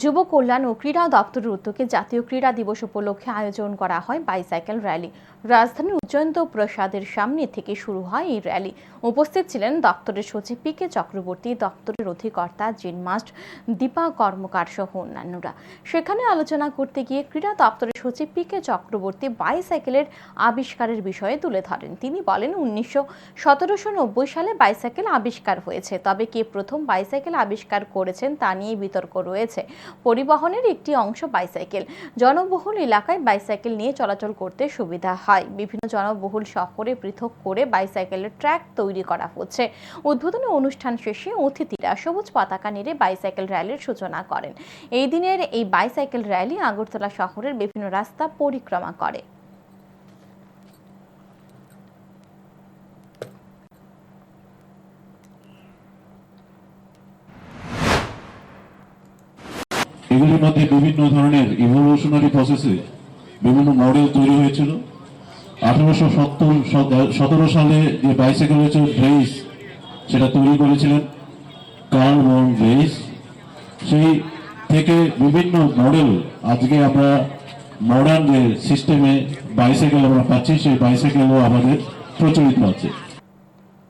যুব কল্যাণ ও ক্রীড়া দপ্তরের উদ্যোগে জাতীয় ক্রীড়া দিবস উপলক্ষে আয়োজন করা হয় বাইসাইকেল র্যালি। রাজধানীর উজ্জয়ন্ত প্রসাদের সামনে থেকে শুরু হয় এই র্যালি। উপস্থিত ছিলেন দপ্তরের সচিব পি কে চক্রবর্তী, দপ্তরের অধিকর্তা জিন মাস্ট, দীপা কর্মকার সহ অন্যান্যরা। সেখানে আলোচনা করতে গিয়ে ক্রীড়া দপ্তরের সচিব পি কে চক্রবর্তী বাইসাইকেলের আবিষ্কারের বিষয়ে তুলে ধরেন। তিনি বলেন, উনিশশো সতেরোশো নব্বই সালে বাইসাইকেল আবিষ্কার হয়েছে। তবে কে প্রথম বাইসাইকেল আবিষ্কার করেছেন তা নিয়ে বিতর্ক রয়েছে। পরিবহনের একটি অংশ বাইসাইকেল জনবহুল এলাকায় বাইসাইকেল নিয়ে চলাচল করতে সুবিধা হয়। বিভিন্ন জনবহুল শহরে পৃথক করে বাইসাইকেলের ট্র্যাক তৈরি করা হচ্ছে। উদ্বোধনী অনুষ্ঠান শেষে অতিথিরা সবুজ পতাকা নেড়ে বাইসাইকেল র্যালির সূচনা করেন। এই দিনের এই বাইসাইকেল র্যালি আগরতলা শহরের বিভিন্ন রাস্তা পরিক্রমা করে। এগুলির মধ্যে বিভিন্ন ধরনের ইভলিউশনারি প্রসেসে বিভিন্ন মডেল তৈরি হয়েছিল। আঠারোশো সতেরো সালে যে বাইসাইকেল হয়েছিল রেস সেটা তৈরি করেছিলেন কার্ল বন রেস সেই থেকে বিভিন্ন মডেল আজকে আমরা মডার্ন যে সিস্টেমে বাইসাইকেল আমরা পাচ্ছি, সেই বাইসাইকেলও আমাদের প্রচলিত আছে।